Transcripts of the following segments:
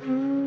Mm-hmm.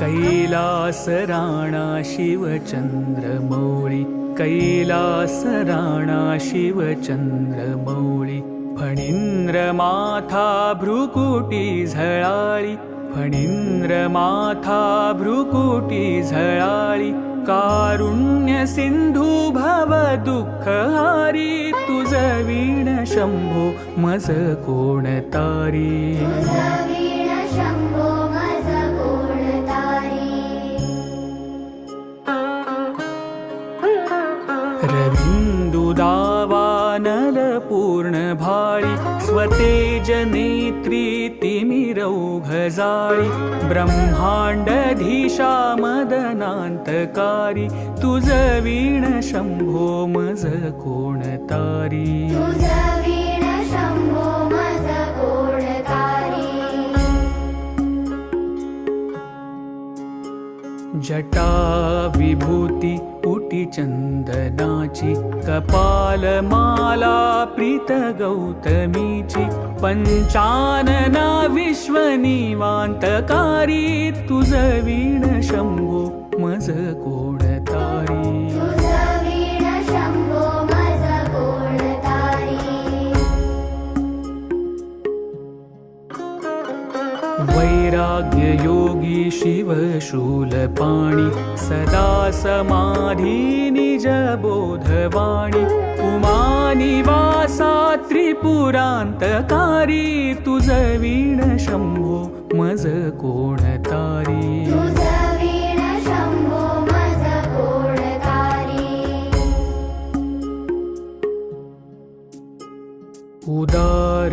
Kailas Rana शिवचंद्रमौळी Kailas Rana शिवचंद्रमौळी Phanindra माथा भ्रुकुटी झळाळी फणींद्र माथा भ्रुकुटी झळाळी कारुण्य सिंधू भव दुःखहारी तुझ वीण शंभो मज कोण तिमिरौघजाळी ब्रह्माण्डधीशा मदनान्तकारी तुझ वीण शंभो मज कोण जटा विभूती उटी चंदनाची कपालमाला प्रीत गौतमीची पंचानना विश्वनिवान्तकारी तुझ वीण शंभो मज कोण वैराग्ययोगी शिवशूलपाणि सदा समाधि निजबोधवाणि पुमानिवासा त्रिपुरान्तकारी। तुजवीण शम्भो मज कोणतारी उदार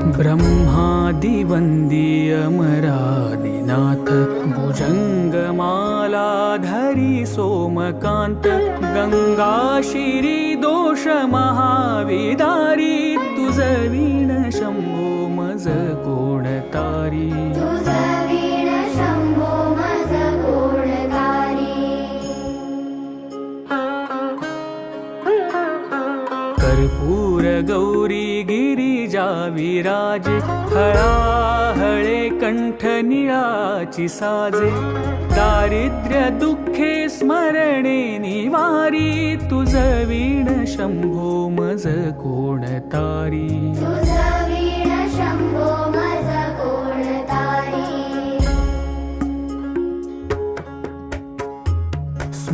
ब्रह्मादिवन्द्यमरादिनाथ भुजङ्गमालाधरि सोमकान्त गङ्गाशिरी दोष महाविदारी तुझ वीण शंभो मज कोण तारी तुझ वीण विराजे हळाहळे कंठ निळाची साजे. दारिद्र्य दुःखे स्मरणे निवारी तुझ वीण शंभो मज कोण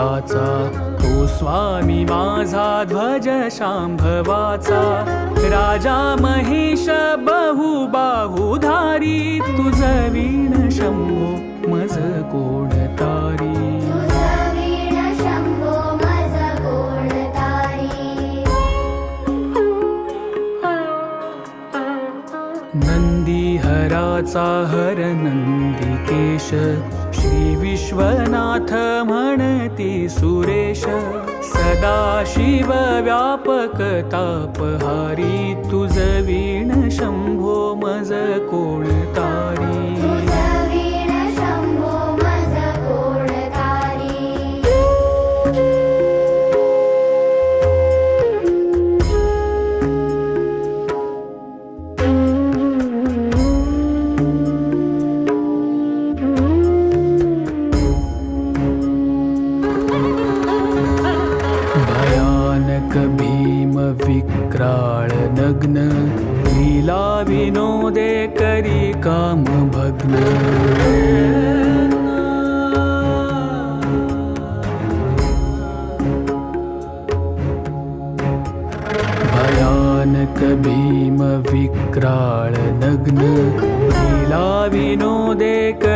अंतकाचा तो स्वामी माझा ध्वज शांभवाचा. राजा महेश कोण तारी? तुझ वीण शंभो मज कोण तारी? नंदीहराचा हर नंदिकेश. श्री विश्वनाथ म्हणती सुरेश सदाशिव व्यापक तापहारी तुझ वीण शंभो मज कोण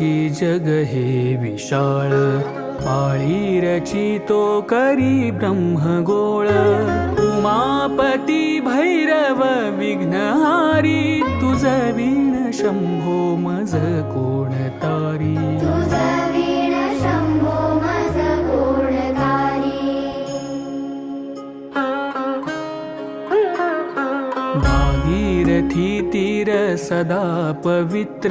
हराची जग हे विशाळ. पाळी रचितो करी ब्रह्मगोळ. उमापती भैरव विघ्नहारी. तुझ वीण शंभो मज कोण तारी. भागीरथी तीर सदा पवित्र.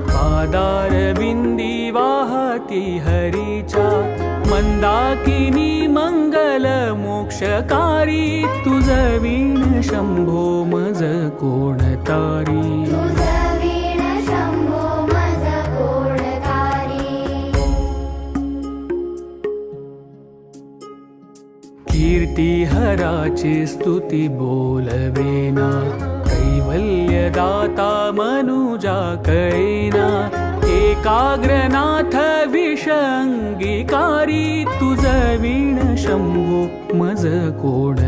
पादार बिंदी वाहती हरीच्या मंदाकिनी मंगल मोक्षकारी तुझ वीण शंभो मज कोण तारी तुझ वीण शंभो मज कोण तारी कीर्ती हराची स्तुती बोलवेना कैवल्यदाता मनुजा कैना एकाग्रनाथ विषङ्गिकारी तुझ वीण मज कोण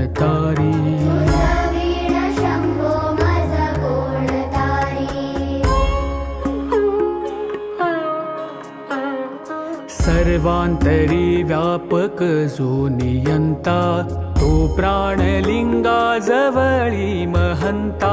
सर्वांतरी व्यापक जो नियंता तो प्राणलिंगा जवळी महंता।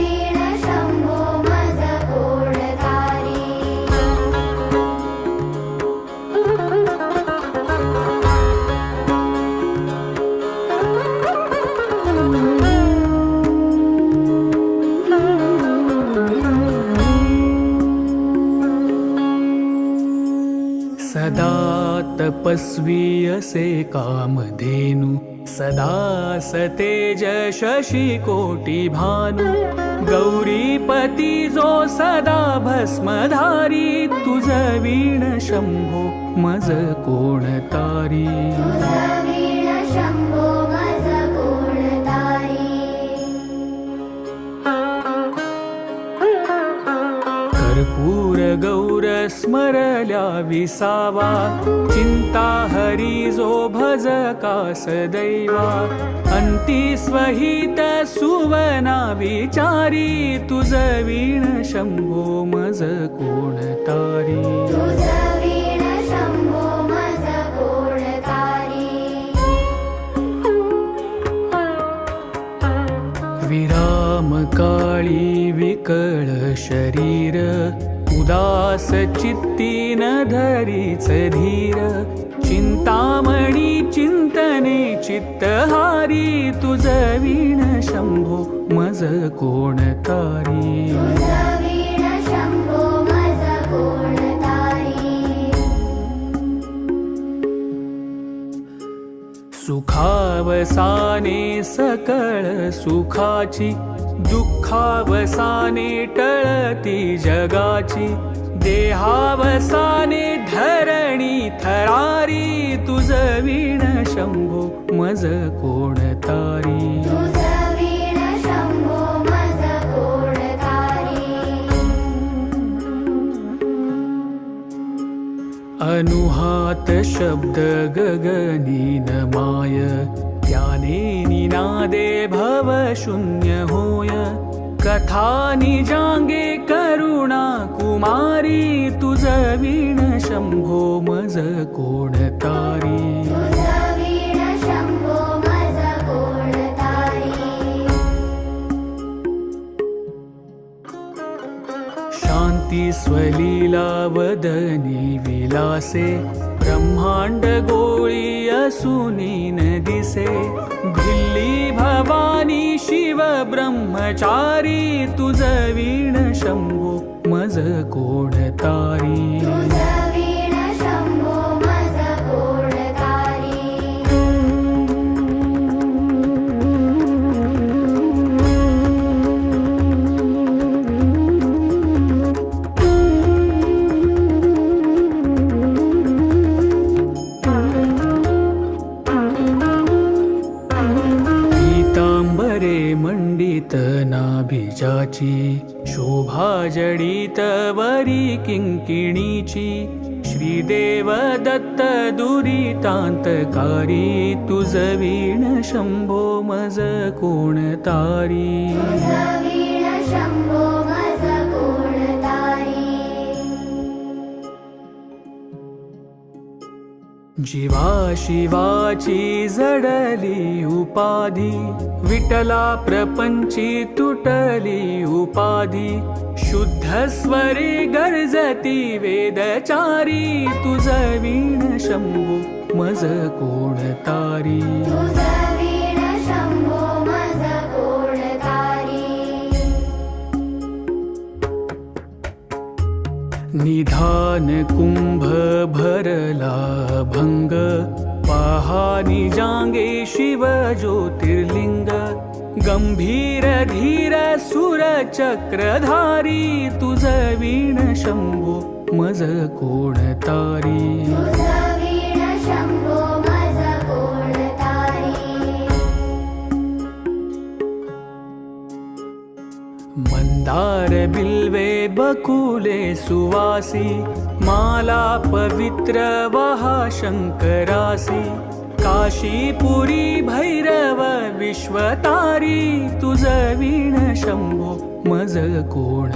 सदा तपस्वी असे कामधेनु सदा सतेज शशी कोटी भानु। गौरीपती जो सदा भस्मधारी तुझ वीण शंभो मज कोण स्मरल्या विसावा. चिंता हरी जो भज कास दैवा. अंती स्वहित सुवना विचारी. तुझ वीण शंभो मज कोण तारी. तुझ वीण शंभो मज कोण तारी. विराम काळी विकळ शरीर. उदास चित्ती न धरीच धीर चिंतामणी चिंतने चित्तहारी तुझ वीण शंभो मज कोण तारी? सुखावसाने सकळ सुखाची दुःख दुःखावसाने टळती जगाची. देहावसाने धरणी थरारी तुझ वीण शंभो मज कोण तारी? अनुहात शब्द गगनीन माय त्याने निनादे भव शून्य होय. कथा निजांगे करुणा कुमारी तुझ वीण शंभो मज कोण तारी? शांती स्वलीला वदनी विलासे ब्रह्मांड गोळी सुनीन दिसे भिल्ली भवानी शिव ब्रह्मचारी तुझ वीण शंभू मज कोण दुरितांतकारी तुझ वीण शंभो मज कोण तारी? शंभो मज कोण तारी जीवा शिवाची जडली उपाधी विटला प्रपंची तुटली उपाधी शुद्ध स्वरी गर्जती वेदचारी तुझ वीण शंभू मज कोण तारी? निधान कुंभ भरला भंग पहानी जांगे शिव ज्योतिर्लिंग गंभीर धीर सुर चक्रधारी तुझ वीण शंभो मज कोण तारी? बिल्वे बकुले सुवासी माला पवित्र वहा शंकरासी। काशीपुरी भैरव विश्वतारी तुझ वीण शंभो मज कोण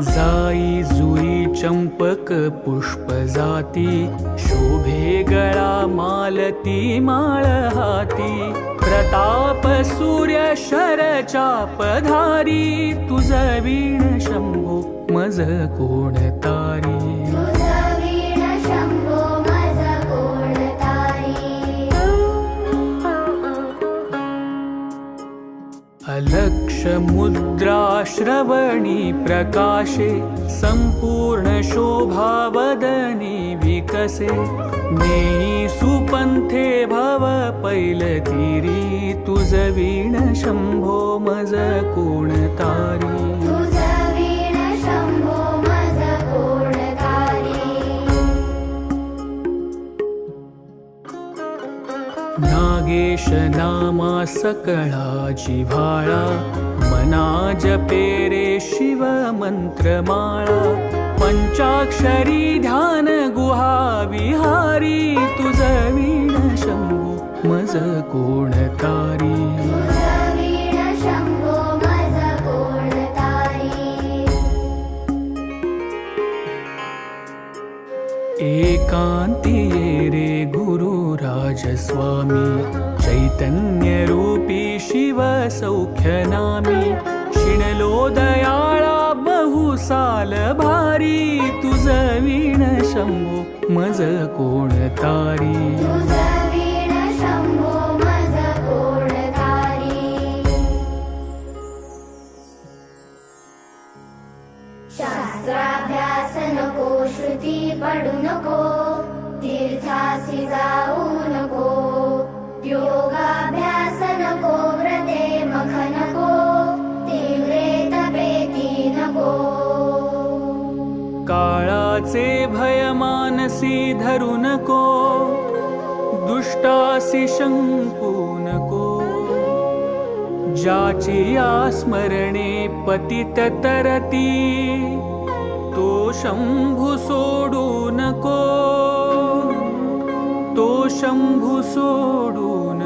जाई जुई चंपक पुष्प जाती शोभे गळा मालती माळ हाती. प्रताप सूर्य शरचा पधारी तुझ वीण शंभो मज कोण अलक्ष मुद्रा श्रवणी प्रकाशे संपूर्ण शोभा वदनी विकसे। नेई सुपंथे भव पैलतीरी तुझ वीण शंभो मज कोण तारी। तुझ वीण शंभो मज कोण तारी। नागेश नामा सकळा जिव्हाळा मना जपे रे शिव मंत्रमाळा. पंचाक्षरी ध्यान गुहा विहारी. तुझ वीण शंभो मज कोण तारी? एकांती रे गुरु राजस्वामी. चैतन्य शिव सौख्य नामी. शिणलो दयाळा बहुसाल भारी. तुझ वीण शंभो मज कोण तारी? भय मानसी धरू नको दुष्टासी शंकू नको। ज्याची या स्मरणे पतित तरती तो शंभू सोडू नको। तो शंभू सोडू नको